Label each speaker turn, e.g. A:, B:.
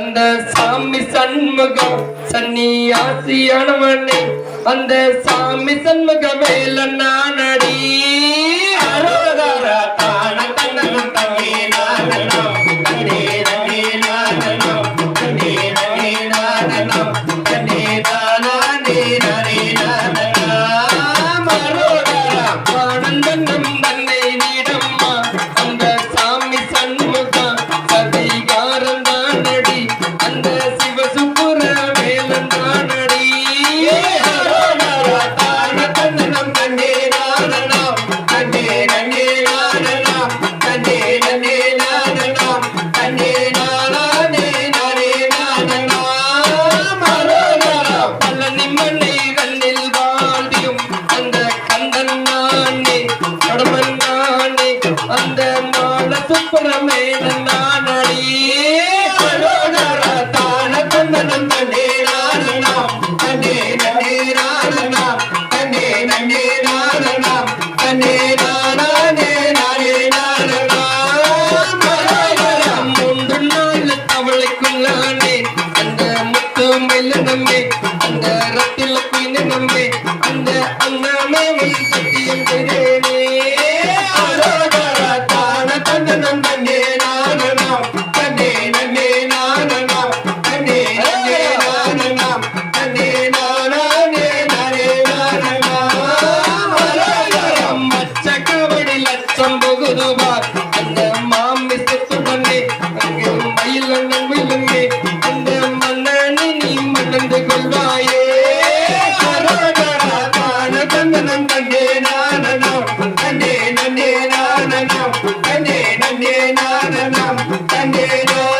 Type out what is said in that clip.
A: அந்த சாமி சண்முகம் சன்னியாசியானவனே அந்த சாமி சண்முக மேல நானடி தண்ணீர் அந்த
B: நானே
A: கடமன் நானே அந்த மாட அண்ணானே அந்த முத்து மயில நம்பே அந்த ரத்தில பீன நம்பே அந்த அண்ணாமே மயில் சத்தியம்
B: தெரியே சம்பகுதுபா தன்னே நன்னே நாரணம் தன்னே நான்